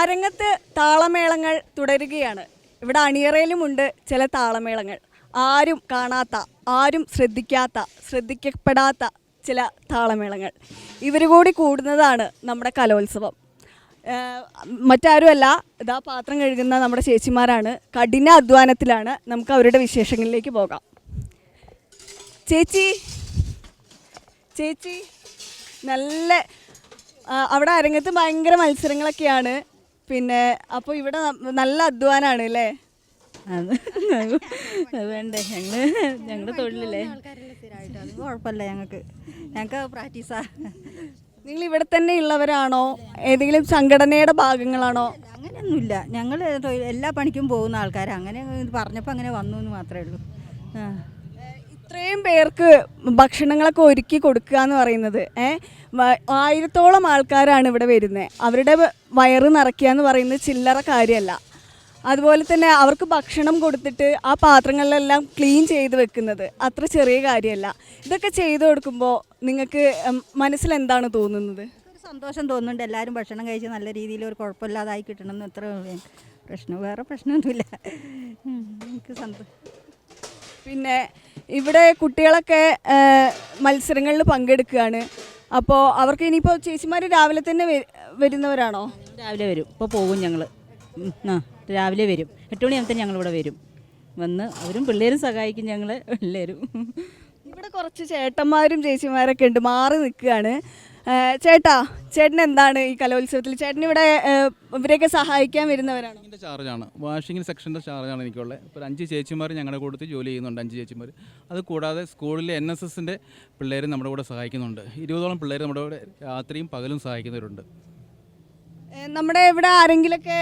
അരങ്ങത്ത് താളമേളങ്ങൾ തുടരുകയാണ്. ഇവിടെ അണിയറയിലുമുണ്ട് ചില താളമേളങ്ങൾ. ആരും കാണാത്ത ആരും ശ്രദ്ധിക്കാത്ത ശ്രദ്ധിക്കപ്പെടാത്ത ചില താളമേളങ്ങൾ. ഇവർ കൂടി കൂടുന്നതാണ് നമ്മുടെ കലോത്സവം. മറ്റാരുമല്ല ഇതാ പാത്രം കഴുകുന്ന നമ്മുടെ ചേച്ചിമാരാണ്. കഠിന അധ്വാനത്തിലാണ്. നമുക്ക് അവരുടെ വിശേഷങ്ങളിലേക്ക് പോകാം. ചേച്ചി ചേച്ചി നല്ല അവിടെ അരങ്ങത്ത് ഭയങ്കര മത്സരങ്ങളൊക്കെയാണ്. പിന്നെ അപ്പോൾ ഇവിടെ നല്ല അധ്വാനാണ് അല്ലേ അത് വേണ്ടേ? ഞങ്ങൾ ഞങ്ങളുടെ തൊഴിലല്ലേ? കുഴപ്പമില്ല ഞങ്ങൾക്ക്. ഞങ്ങൾക്ക് പ്രാക്ടീസാ നിങ്ങൾ ഇവിടെ തന്നെ ഉള്ളവരാണോ? ഏതെങ്കിലും സംഘടനയുടെ ഭാഗങ്ങളാണോ? അങ്ങനെയൊന്നുമില്ല. ഞങ്ങൾ എല്ലാ പണിക്കും പോകുന്ന ആൾക്കാരാണ് അങ്ങനെ പറഞ്ഞപ്പോൾ അങ്ങനെ വന്നു എന്ന് മാത്രമേ ഉള്ളൂ. ആ. ഇത്രയും പേർക്ക് ഭക്ഷണങ്ങളൊക്കെ ഒരുക്കി കൊടുക്കുക എന്ന് പറയുന്നത് ആയിരത്തോളം ആൾക്കാരാണ് ഇവിടെ വരുന്നത് അവരുടെ വയറ് നിറയ്ക്കുക എന്ന് പറയുന്നത് ചില്ലറ കാര്യമല്ല. അതുപോലെ തന്നെ അവർക്ക് ഭക്ഷണം കൊടുത്തിട്ട് ആ പാത്രങ്ങളിലെല്ലാം ക്ലീൻ ചെയ്ത് വെക്കുന്നത് അത്ര ചെറിയ കാര്യമല്ല. ഇതൊക്കെ ചെയ്തു കൊടുക്കുമ്പോൾ നിങ്ങൾക്ക് മനസ്സിൽ എന്താണ് തോന്നുന്നത്? സന്തോഷം തോന്നുന്നുണ്ട്. എല്ലാവരും ഭക്ഷണം കഴിച്ച് നല്ല രീതിയിൽ ഒരു കുഴപ്പമില്ലാതായി കിട്ടണമെന്ന് അത്ര പ്രശ്നം. വേറെ പ്രശ്നമൊന്നുമില്ല. എനിക്ക് സന്തോഷം പിന്നെ ഇവിടെ കുട്ടികളൊക്കെ മത്സരങ്ങളിൽ പങ്കെടുക്കുകയാണ്. അപ്പോൾ അവർക്ക് ഇനിയിപ്പോൾ ചേച്ചിമാർ രാവിലെ തന്നെ വരുന്നവരാണോ? രാവിലെ വരും. ഇപ്പോൾ പോകും ഞങ്ങൾ ആ രാവിലെ വരും. എട്ട് മണിയാകുമ്പോൾ ഞങ്ങളിവിടെ വരും. വന്ന് അവരും പിള്ളേരും സഹായിക്കും ഞങ്ങളെ. പിള്ളേരും. ഇവിടെ കുറച്ച് ചേട്ടന്മാരും ചേച്ചിമാരൊക്കെ ഉണ്ട്. മാറി നിൽക്കുകയാണ്. ചേട്ടാ ചേട്ടൻ എന്താണ് ഈ കലോത്സവത്തിൽ? ചേട്ടൻ ഇവിടെ ഇവരെയൊക്കെ സഹായിക്കാൻ വരുന്നവരാണ്? ഇതിന്റെ ചാർജാണ് വാഷിംഗ് സെക്ഷന്റെ ചാർജാണ് എനിക്കുള്ളത്. ഇപ്പോൾ അഞ്ച് ചേച്ചിമാർ ഞങ്ങളുടെ കൂട്ടത്തിൽ ജോലി ചെയ്യുന്നുണ്ട് അഞ്ച് ചേച്ചിമാർ അത് കൂടാതെ സ്കൂളിലെ എൻ എസ് എസിന്റെ പിള്ളേരും നമ്മുടെ കൂടെ സഹായിക്കുന്നുണ്ട്. ഇരുപതോളം പിള്ളേർ നമ്മുടെ കൂടെ രാത്രിയും പകലും സഹായിക്കുന്നവരുണ്ട്. നമ്മുടെ ഇവിടെ ആരെങ്കിലൊക്കെ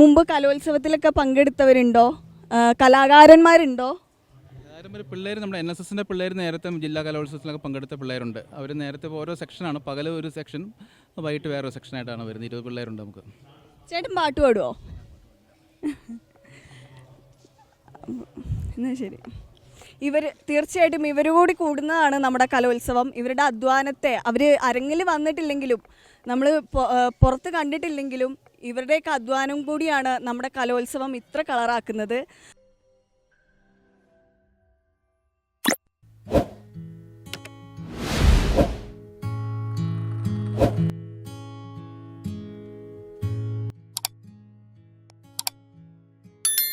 മുമ്പ് കലോത്സവത്തിലൊക്കെ പങ്കെടുത്തവരുണ്ടോ? കലാകാരന്മാരുണ്ടോ? എല്ലാവരും പിള്ളേർ നമ്മുടെ എൻ എസ് എസിന്റെ പിള്ളേർ നേരത്തെ ജില്ലാ കലോത്സവത്തിലൊക്കെ പങ്കെടുത്ത പിള്ളേരുണ്ട്. അവർ നേരത്തെ ഓരോ സെക്ഷനാണ്. പകൽ ഒരു സെക്ഷൻ വൈകിട്ട് വേറെ സെക്ഷനായിട്ടാണ് വരുന്നത്. ഇരുപത് പിള്ളേരുണ്ട് നമുക്ക്. ചേട്ടൻ പാട്ട് പാടുവോ? എന്നാ ശരി. ഇവർ തീർച്ചയായിട്ടും ഇവർ കൂടി കൂടുന്നതാണ് നമ്മുടെ കലോത്സവം. ഇവരുടെ അധ്വാനത്തെ അവർ അരങ്ങിൽ വന്നിട്ടില്ലെങ്കിലും നമ്മൾ പുറത്ത് കണ്ടിട്ടില്ലെങ്കിലും ഇവരുടെയൊക്കെ അധ്വാനം കൂടിയാണ് നമ്മുടെ കലോത്സവം ഇത്ര കളറാക്കുന്നത്.